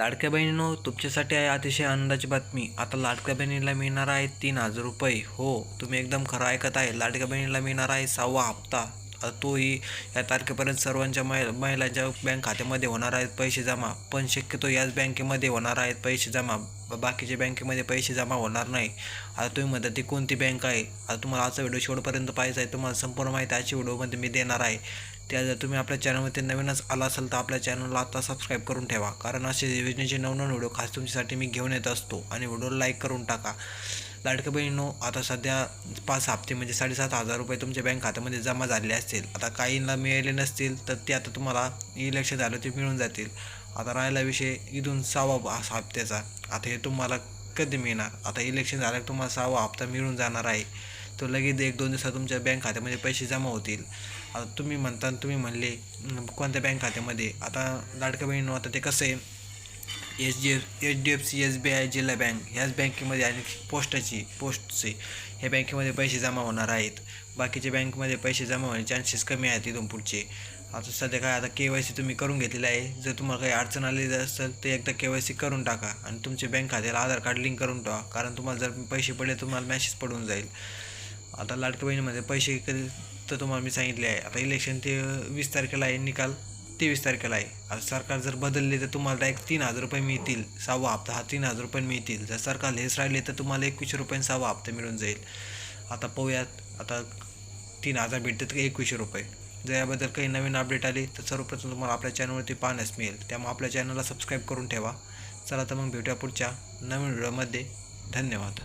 लाडक्या बहिणीनो तुमच्यासाठी आहे अतिशय आनंदाची बातमी. आता लाडक्या बहिणीला मिळणार आहे तीन हजार रुपये. हो तुम्ही एकदम खरं ऐकत आहे. लाडक्या बहिणीला मिळणार आहे सहावा हप्ता. तोही या तारखेपर्यंत सर्वांच्या महिला महिलांच्या बँक खात्यामध्ये होणार आहेत पैसे जमा. पण शक्यतो याच बँकेमध्ये होणार आहेत पैसे जमा. बाकीच्या बँकेमध्ये पैसे जमा होणार नाही. आता तुम्ही म्हणता ती कोणती बँक आहे? आता तुम्हाला असा व्हिडिओ शेवटपर्यंत पाहिजे आहे. तुम्हाला संपूर्ण माहिती अशी व्हिडिओमध्ये मी देणार आहे. त्या जर तुम्ही आपल्या चॅनलमध्ये नवीनच आला असाल तर आपल्या चॅनलला आता सबस्क्राईब करून ठेवा. कारण असे योजनेचे नवनवीन व्हिडिओ खास तुमच्यासाठी मी घेऊन येत असतो. आणि व्हिडिओ लाईक करून टाका. लाडक्या बहिणीनो आता सध्या पाच हप्ते म्हणजे साडेसात हजार रुपये तुमच्या बँक खात्यामध्ये जमा झालेले असतील. आता काहींना मिळाले नसतील तर ते आता तुम्हाला इलेक्शन झालं ते मिळून जातील. आता राहिला विषय इथून सहावा हप्त्याचा. आता हे तुम्हाला कधी मिळणार? आता इलेक्शन झालं तुम्हाला सहावा हप्ता मिळून जाणार आहे. तो लगेच एक दोन दिवसात तुमच्या बँक खात्यामध्ये पैसे जमा होतील. आता तुम्ही म्हणता तुम्ही म्हणले कोणत्या बँक खात्यामध्ये? आता लाडक्या बहिणीनो आता ते कसं आहे? H D F H D F C S B I जिल्हा बँक ह्याच बँकेमध्ये आणि पोस्टाची पोस्टचे ह्या बँकेमध्ये पैसे जमा होणार आहेत. बाकीच्या बँकमध्ये पैसे जमा होण्याचे चान्सेस कमी आहेत इथून पुढचे. आता सध्या काय आता के वाय सी तुम्ही करून घेतलेलं आहे. जर तुम्हाला काही अडचण आलेली असेल तर एकदा के वाय सी करून टाका आणि तुमचे बँक खात्याला आधार कार्ड लिंक करून ठेवा. कारण तुम्हाला जर पैसे पडले तुम्हाला मॅसेज पडून जाईल. आता लाडक्या बहिणीमध्ये पैसे कधी तर तुम्हाला मी सांगितले आहे. आता इलेक्शन ते वीस तारखेला आहे निकाल. तेवीस तारखेला आहे. आता सरकार जर बदलले तर तुम्हाला डायरेक्ट तीन हजार रुपये मिळतील सहावा हप्ता हा तीन हजार रुपये मिळतील. जर सरकार हेच राहिले तर तुम्हाला एकवीसशे रुपये सहावा हप्ता मिळून जाईल. आता पाहूयात आता तीन हजार भेटतात का एकवीसशे रुपये? जर याबद्दल काही नवीन अपडेट आली तर सर्वप्रथम तुम्हाला आपल्या चॅनलवरती पाहण्यास मिळेल. त्यामुळे आपल्या चॅनलला सबस्क्राईब करून ठेवा. चला तर मग भेटूया पुढच्या नवीन व्हिडिओमध्ये धन्यवाद.